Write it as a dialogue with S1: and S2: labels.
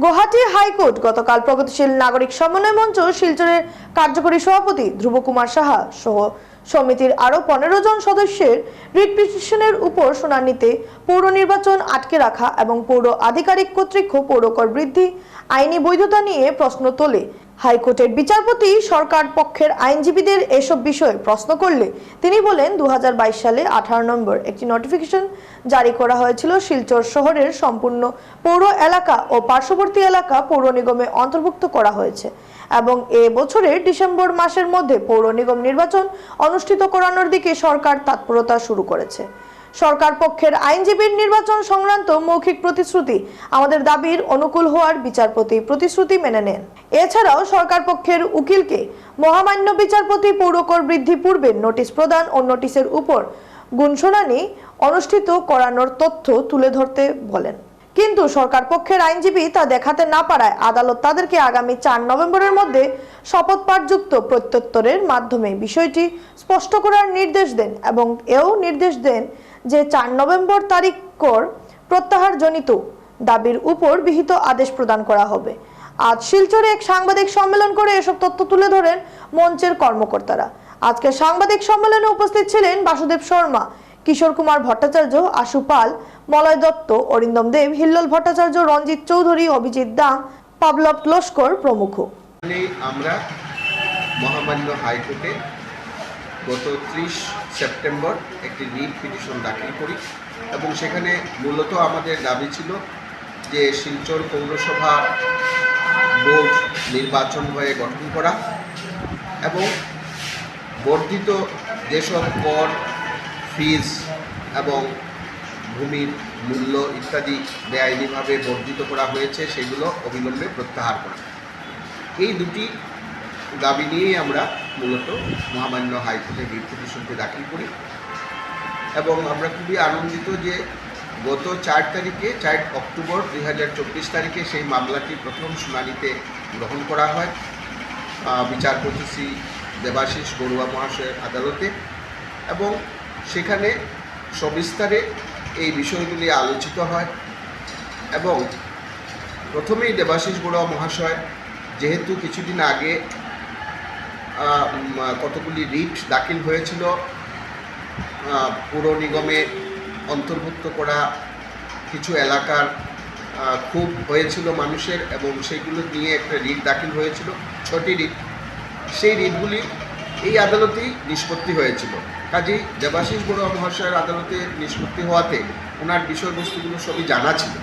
S1: Guwahati high court গতকাল প্রগতিশীল নাগরিক সমন্বয় মঞ্চ শিলচরের কার্যকরী সভাপতি ধ্রুব কুমার সাহা সহ সমিতির আরও পনেরো জন সদস্যের রিট পিটিশনের উপর শুনানিতে পৌর নির্বাচন আটকে রাখা এবং পৌর আধিকারিক কর্তৃক পৌরকর বৃদ্ধি, আইনি বৈধতা নিয়ে প্রশ্ন তোলে। হাইকোর্টের বিচারপতি সরকার পক্ষের আইনজীবীদের এসব বিষয়ে প্রশ্ন করলে তিনি বলেন, দুহাজার বাইশ সালে আঠারো নম্বর একটি নোটিফিকেশন জারি করা হয়েছিল শিলচর শহরের সম্পূর্ণ পৌর এলাকা ও পার্শ্ববর্তী এলাকা পৌর নিগমে অন্তর্ভুক্ত করা হয়েছে এবং এ বছরের ডিসেম্বর মাসের মধ্যে পৌর নিগম নির্বাচন অনুষ্ঠিত করানোর দিকে সরকার তৎপরতা শুরু করেছে। সরকার পক্ষের আইনজীবীর নির্বাচন সংক্রান্ত মৌখিক প্রতিশ্রুতি। আমাদের দাবির অনুকূল হওয়ার বিচারপতি প্রতিশ্রুতি মেনে নেন। এছাড়াও সরকার পক্ষের উকিলকে মহামান্য বিচারপতি পৌরকর বৃদ্ধি পূর্বে নোটিশ প্রদান ও নোটিশের উপর গুণশুনানি অনুষ্ঠিত করানোর তথ্য তুলে ধরতে বলেন। কিন্তু সরকার পক্ষের আইনজীবী তা দেখাতে না পারায় আদালত তাদেরকে আগামী চার নভেম্বরের মধ্যে শপথ পাঠযুক্ত প্রত্যুত্তরের মাধ্যমে বিষয়টি স্পষ্ট করার নির্দেশ দেন এবং এও নির্দেশ দেন যে চার নভেম্বর তারিখ কর প্রত্যাহারজনিত দাবির উপর বিহিত আদেশ প্রদান করা হবে। আজ শিলচরে এক সাংবাদিক সম্মেলন করে এসব তথ্য তুলে ধরেন মঞ্চের কর্মকর্তারা। আজকে সাংবাদিক সম্মেলনে উপস্থিত ছিলেন বাসুদেব শর্মা কিশোর কুমার ভট্টাচার্য, আশু পাল, মলয় দত্ত, অরিন্দম দেব, হিল্লোল ভট্টাচার্য, রঞ্জিত চৌধুরী, অভিজিৎ দাম পাবলব লস্কর প্রমুখ।
S2: এখানে আমরা মহামান্য হাইকোর্টে গত ত্রিশ সেপ্টেম্বর একটি রিট পিটিশন দাখিল করি এবং সেখানে মূলত আমাদের দাবি ছিল যে শিলচর পৌরসভা বোর্ড নির্বাচন হয়ে গঠন করা এবং বর্ধিত যেসব কর ফিজ এবং ভূমির মূল্য ইত্যাদি বেআইনিভাবে বর্ধিত করা হয়েছে, সেগুলো অবিলম্বে প্রত্যাহার করা। এই দুটি দাবি নিয়েই আমরা মূলত মহামান্য হাইকোর্টে রিট পিটিশনটি দাখিল করি এবং আমরা খুবই আনন্দিত যে গত চার তারিখে, চার অক্টোবর দুই হাজার চব্বিশ তারিখে সেই মামলাটি প্রথম শুনানিতে গ্রহণ করা হয়। বিচারপতি শ্রী দেবাশিস বড়ুয়া মহাশয়ের আদালতে এবং সেখানে সবিস্তারে এই বিষয়গুলি আলোচিত হয় এবং প্রথমেই দেবাশিস বড়ুয়া মহাশয় যেহেতু কিছুদিন আগে কতগুলি রিট দাখিল হয়েছিল পুর নিগমে অন্তর্ভুক্ত করা কিছু এলাকার খুব হয়েছিল মানুষের এবং সেইগুলো নিয়ে একটা রিট দাখিল হয়েছিল, ছটি রিট। সেই রিটগুলি এই আদালতেই নিষ্পত্তি হয়েছিল। কাজেই দেবাশিস বড়ুয়া মহাশয়ের আদালতে নিষ্পত্তি হওয়াতে ওনার বিষয়বস্তুগুলো সবই জানা ছিল।